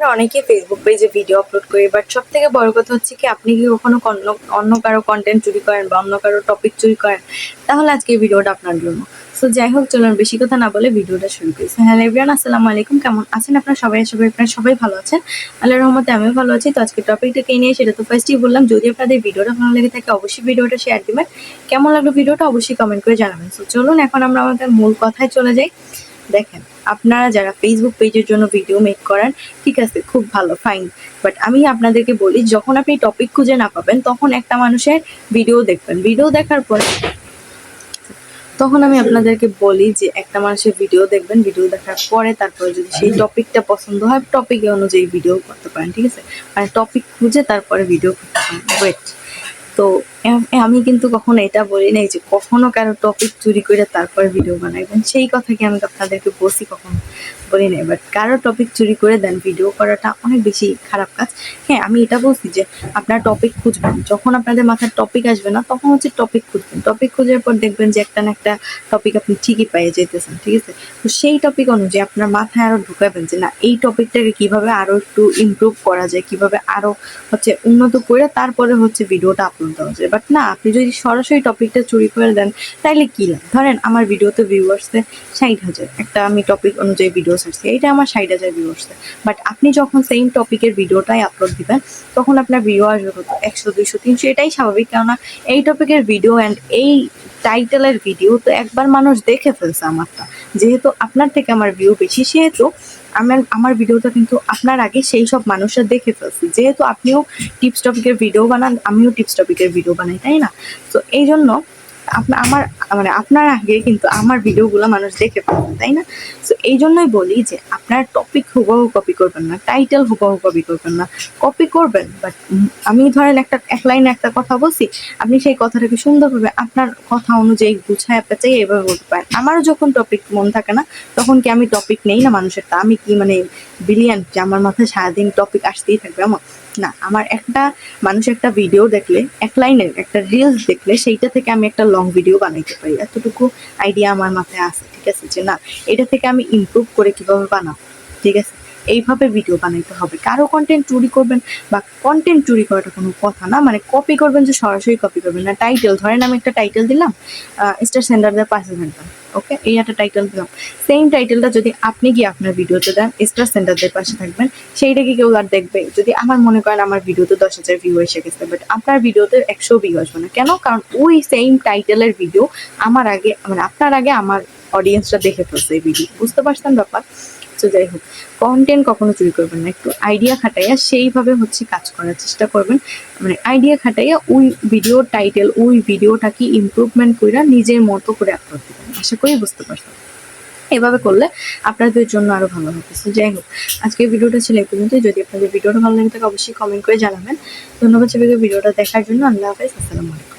আমরা অনেকে ফেসবুক পেজে ভিডিও আপলোড করি বাট সব থেকে বড় কথা হচ্ছে কি, আপনি কি কখনো অন্য কারও কন্টেন্ট চুরি করেন বা অন্য কারও টপিক চুরি করেন, তাহলে আজকে ভিডিওটা আপনার জন্য। সো যাই হোক, চলুন বেশি কথা না বলে ভিডিওটা শুরু করি। হ্যালো এভরিওয়ান আসসালামু আলাইকুম। কেমন আছেন আপনারা? সবাই সবাই আপনারা সবাই ভালো আছেন। আল্লাহর রহমতে আমিও ভালো আছি। তো আজকে টপিকটা কে নিয়ে, সেটা তো ফার্স্টই বললাম। যদি আপনাদের ভিডিওটা ভালো লেগে থাকে, অবশ্যই ভিডিওটা শেয়ার দিবেন। কেমন লাগল ভিডিওটা, অবশ্যই কমেন্ট করে জানাবেন। সো চলুন, এখন আমরা আমাদের মূল কথায় চলে যাই। দেখেন, আপনারা যারা ফেসবুক পেজের জন্য ভিডিও মেক করেন, ঠিক আছে, খুব ভালো ফাইন বাট আমি আপনাদেরকে বলি, যখন আপনি টপিক খুঁজে না পাবেন, তখন একটা মানুষের ভিডিও দেখবেন। ভিডিও দেখার পর তখন আমি আপনাদেরকে বলি যে, একটা মানুষের ভিডিও দেখবেন ভিডিও দেখার পরে তারপরে যদি সেই টপিকটা পছন্দ হয় টপিকে অনুযায়ী ভিডিও করতে পারেন, ঠিক আছে? মানে টপিক খুঁজে তারপরে ভিডিও করতে পারেন। ওয়েট তো আমি কিন্তু কখনো এটা বলি নাই যে কখনো কারও টপিক চুরি করে তারপরে ভিডিও বানাইবেন সেই কথা কি আমি আপনাদেরকে বলছি কখনো বলি নাই। বাট কারও টপিক চুরি করে দেন ভিডিও করাটা অনেক বেশি খারাপ কাজ। হ্যাঁ আমি এটা বলছি যে আপনার টপিক খুঁজবেন। যখন আপনাদের মাথায় টপিক আসবে না, তখন হচ্ছে টপিক খুঁজবেন। টপিক খোঁজার পর দেখবেন যে একটা না একটা টপিক আপনি ঠিকই পেয়ে যেতেছেন ঠিক আছে? তো সেই টপিক অনুযায়ী আপনার মাথায় আরও ঢুকাবেন যে না, এই টপিকটাকে কীভাবে আরও একটু ইমপ্রুভ করা যায়, কীভাবে আরও হচ্ছে উন্নত করে তারপরে হচ্ছে ভিডিওটা আপলোড দেওয়া যায় বাট না, আপনি যদি সরাসরি টপিকটা চুরি করে দেন, তাইলে কি লাভ? ধরেন, আমার ভিডিওতে ভিউয়ার্সে ষাট হাজার। একটা আমি টপিক অনুযায়ী ভিডিও ছাড়ছি, এইটা আমার ষাট হাজার ভিউয়ার্সে বাট আপনি যখন সেম টপিকের ভিডিওটাই আপলোড দিবেন, তখন আপনার ভিডিও আসবে কত? একশো, দুইশো, তিনশো, এটাই স্বাভাবিক, কেননা এই টপিকের ভিডিও অ্যান্ড এই টাইটেলের ভিডিও তো একবার মানুষ দেখে ফেলছে আমারটা। যেহেতু আপনার থেকে আমার ভিউ বেশি, সেহেতু আমার আমার ভিডিওটা কিন্তু আপনার আগে সেই সব মানুষের দেখে ফেলছি। যেহেতু আপনিও টিপস টপিকের ভিডিও বানান, আমিও টিপস টপিকের ভিডিও বানাই, তাই না? তো এই জন্য আমার মানে আপনার আগে কিন্তু আমার ভিডিওগুলো মানুষ দেখে ফেলবে তাই না? তো এই জন্যই বলি যে আপনার টপিক হুবহু কপি করবেন না টাইটেল হুবহু কপি করবেন না কপি করবেন বাট আমি ধরেন একটা, এক লাইনে একটা কথা বলছি, আপনি সেই কথাটাকে সুন্দরভাবে আপনার কথা অনুযায়ী গুছায় পেঁচাই এভাবে বলতে পারেন। আমারও যখন টপিক মন থাকে না, তখন কি আমি টপিক নেই না মানুষের? তা আমি কি মানে ব্রিলিয়ান্ট যে আমার মাথায় সারাদিন টপিক আসতেই থাকবে আমার না, আমার একটা মানুষ একটা ভিডিও দেখলে, এক লাইনের একটা রিলস দেখলে, সেইটা থেকে আমি একটা লং ভিডিও বানাইতে পারি। এতটুকু আইডিয়া আমার মাথায় আছে, ঠিক আছে? যে না, এটা থেকে আমি ইমপ্রুভ করে কীভাবে বানাবো, ঠিক আছে? এইভাবে ভিডিও বানাইতে হবে। কারও কন্টেন্ট চুরি করবেন বা কন্টেন্ট চুরি করাটা কোনো কথা না মানে কপি করবেন যে সরাসরি কপি করবেন। না টাইটেল ধরেন আমি একটা টাইটেল দিলাম স্টার সেন্টারদের পাশে সেন্টার ওকে এই একটা টাইটেল দিলাম। সেম টাইটেলটা যদি আপনি গিয়ে আপনার ভিডিওতে দেন স্টার সেন্টারদের পাশে থাকবেন সেইটাকে কেউ আর দেখবে? যদি আমার মনে করেন আমার ভিডিওতে দশ হাজার ভিউ এসে গেছে বাট আপনার ভিডিওতে একশো ভিউ আসবে না। কেন? কারণ ওই সেম টাইটেলের ভিডিও আমার আগে মানে আপনার আগে আমার অডিয়েন্সটা দেখে ফেলছে এই ভিডিও বুঝতে পারছেন ব্যাপার? তো যাই হোক কন্টেন্ট কখনো চুরি করবেন না। একটু আইডিয়া খাটাইয়া সেইভাবে হচ্ছে কাজ করার চেষ্টা করবেন। মানে আইডিয়া খাটাইয়া ওই ভিডিও টাইটেল ওই ভিডিওটাকে ইমপ্রুভমেন্ট করে নিজের মতো করে আপলোড দিবেন। আশা করি বুঝতে পারছেন। এভাবে করলে আপনাদের জন্য আরও ভালো হবে। যাই হোক, আজকের ভিডিওটা ছিল এই পর্যন্ত যদি আপনাদের ভিডিওটা ভালো লাগে থাকে, অবশ্যই কমেন্ট করে জানাবেন। ধন্যবাদ সবাইকে ভিডিওটা দেখার জন্য। আল্লাহ হাফেজ। আসসালামু আলাইকুম।